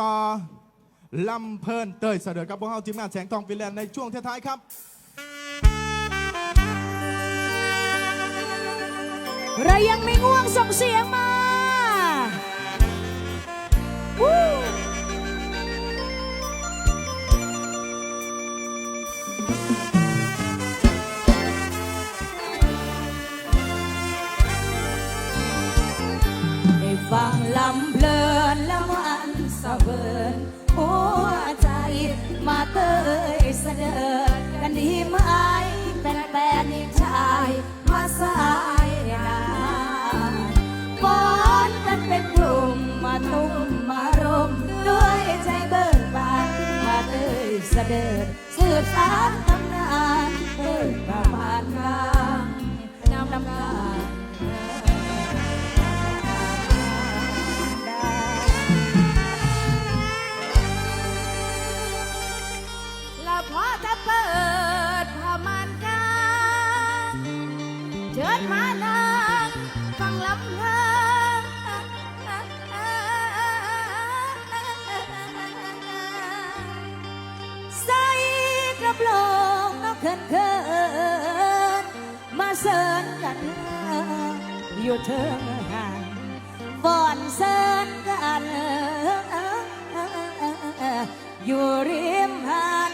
ต่อลำเพลินเตยเสด็จครับพวกเราทีมงานแสงทองฟินแลนด์ในช่วงท้ายๆครับเรายังไม่ง่วงส่งเสียงมา มาเตยเสนอกันดีไหมเป็นแฟลนชายมาสายงานฟ้อนกันเป็นกลุ่มมาตุ้มมารมด้วยใจเบิกบานมาเตยเสนอสือสาน ชิญมานางฟังลำเพลิใส่กระโปรงนอกเขินเขิมาเสริญกันอยู่เทองห่างฟอนเสริญกันอยู่ริมหาด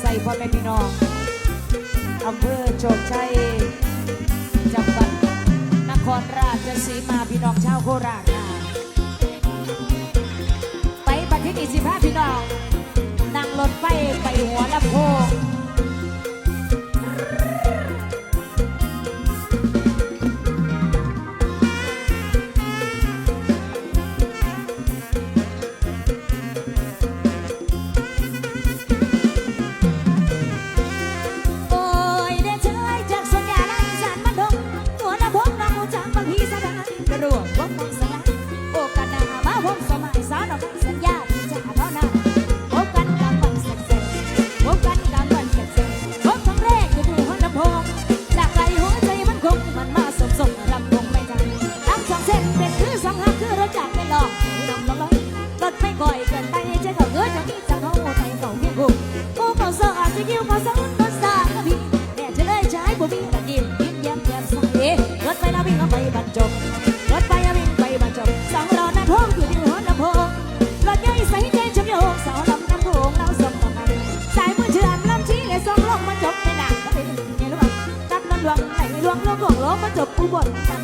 ใส่พ่อแม่พี่น้องอำเภอโชคชัยจังหวัดนครราชสีมาพี่น้องชาวโคราชไปบัดที่นี่สิบห้าพี่น้องนั่งรถไฟไปหัวลำโพง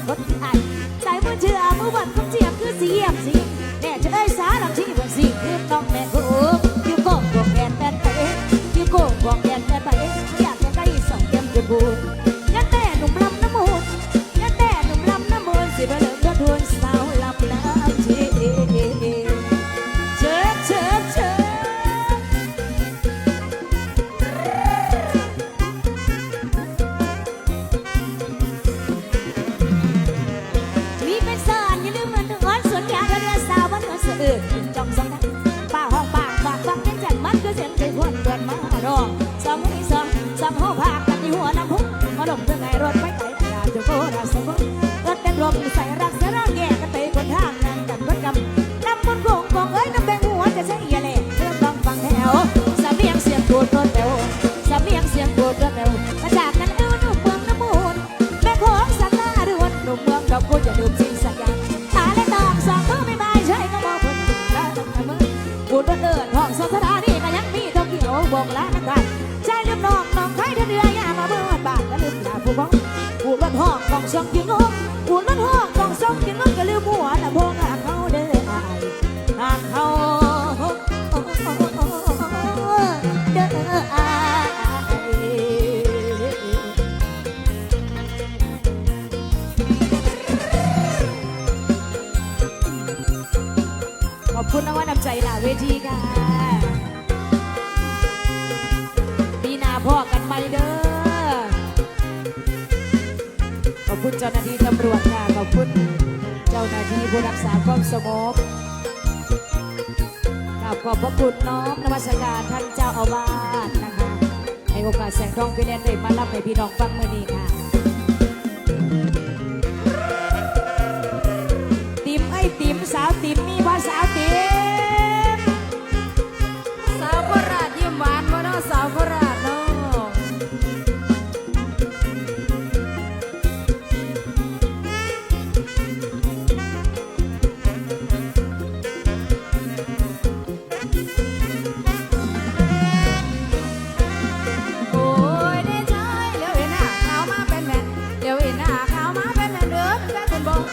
รถ Vòng. เจ้าหน้าที่ตำรวจค่ะขอบคุณเจ้าหน้าที่ผู้รักษาความสงบขอบขอบพระคุณน้อมนวัสการท่านเจ้าอาวาสนะคะให้โอกาสแสงทองพี่แนนได้มารับให้พี่น้องฟังเมื่อนี้ค่ะติมไอติมสาวติม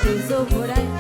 Tesouro por I.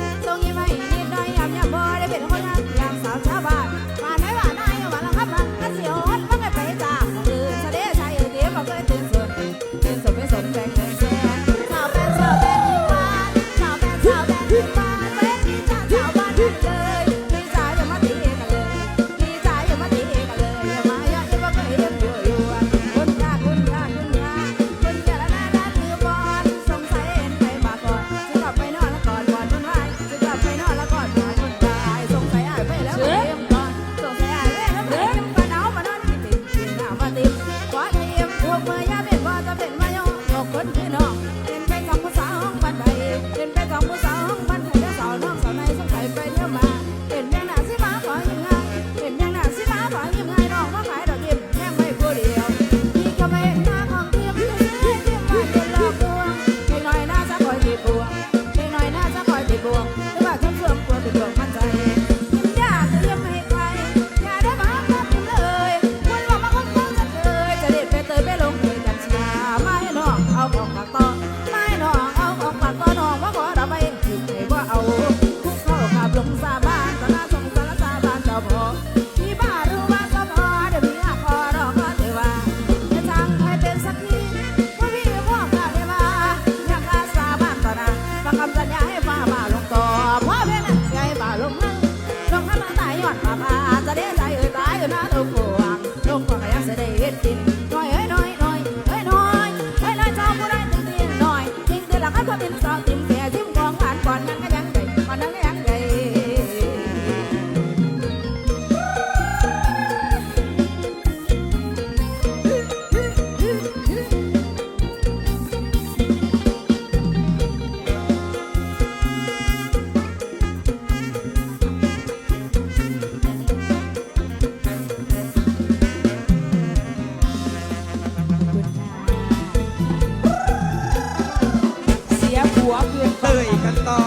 ลุยกันต่อ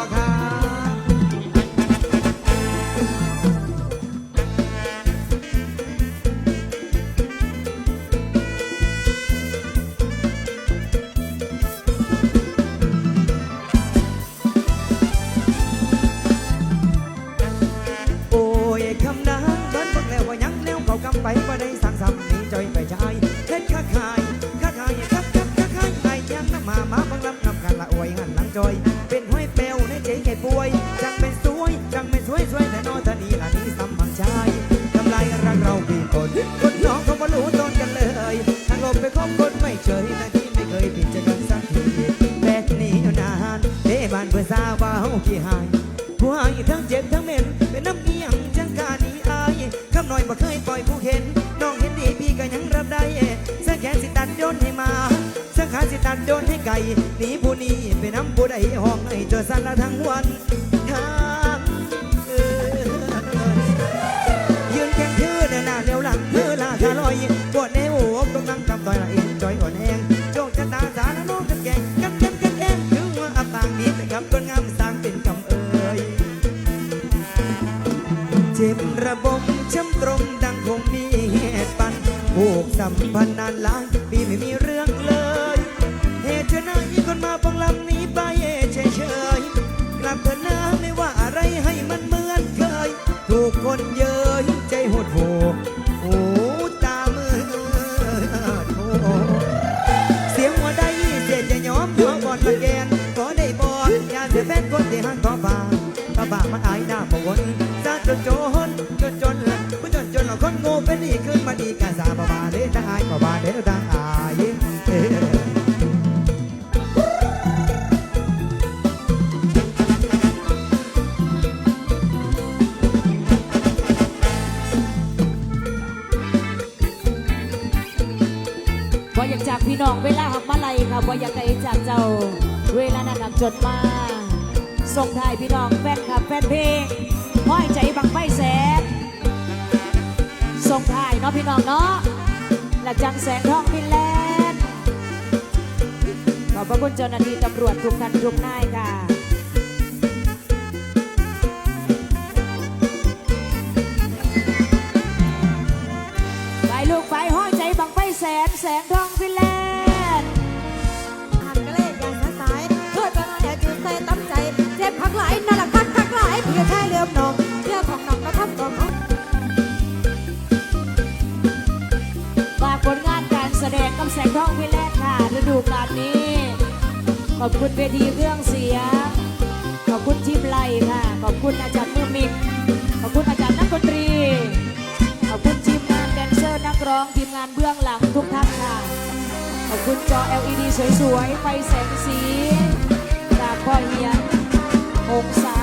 สาว่าเฮาขี้หายผู้หายทั้งเจ็บทั้งเหม็นเป็นน้ำเอียงจังกาหนีอายคำหน่อยบ่เคยปล่อยผู้เห็นน้องเห็นดีพี่ก็ยังรับได้เสื้อแขนสิตัดโยนให้มาเสื้อขาสิตัดโยนให้ไก่หนีผู้นี้ไปน้ำผู้ใดห้องให้เจอสันละทั้งวัน ตรงดังคงมีเหตุปันผูกสัมพันธ์นานหลาย เป็นดีกขึ้นมาดีกกาสาบาบาเด้ทางอายก็บาเด้ทางอายเอ้ยบ่อยากจากพี่น้องเวลาหักมาไลค่ะบ่อยากไกลจากเจ้า เวลานั้นหักจดมาส่งทายพี่น้องแฟนคลับแฟนเพลงห้อยใจบังไฟแส ทรงทายเนาะพี่น้องเนาะและจังแสงทองฟินแลนด์ขอบพระคุณเจ้าหน้าที่ตำรวจทุกท่านทุกนายค่ะไปลูกไปห้อยใจบังไฟแสนแสงทองฟินแลนด์ ขอบคุณเวทีเครื่องเสียง ขอบคุณทีมไลค่ะ ขอบคุณอาจารย์มือมิก ขอบคุณอาจารย์นักดนตรี ขอบคุณทีมงานแดนเซอร์นักร้องทีมงานเบื้องหลังทุกท่านค่ะ ขอบคุณจอ LED สวยๆ ไฟแสงสี จากพ่อเฮียองศา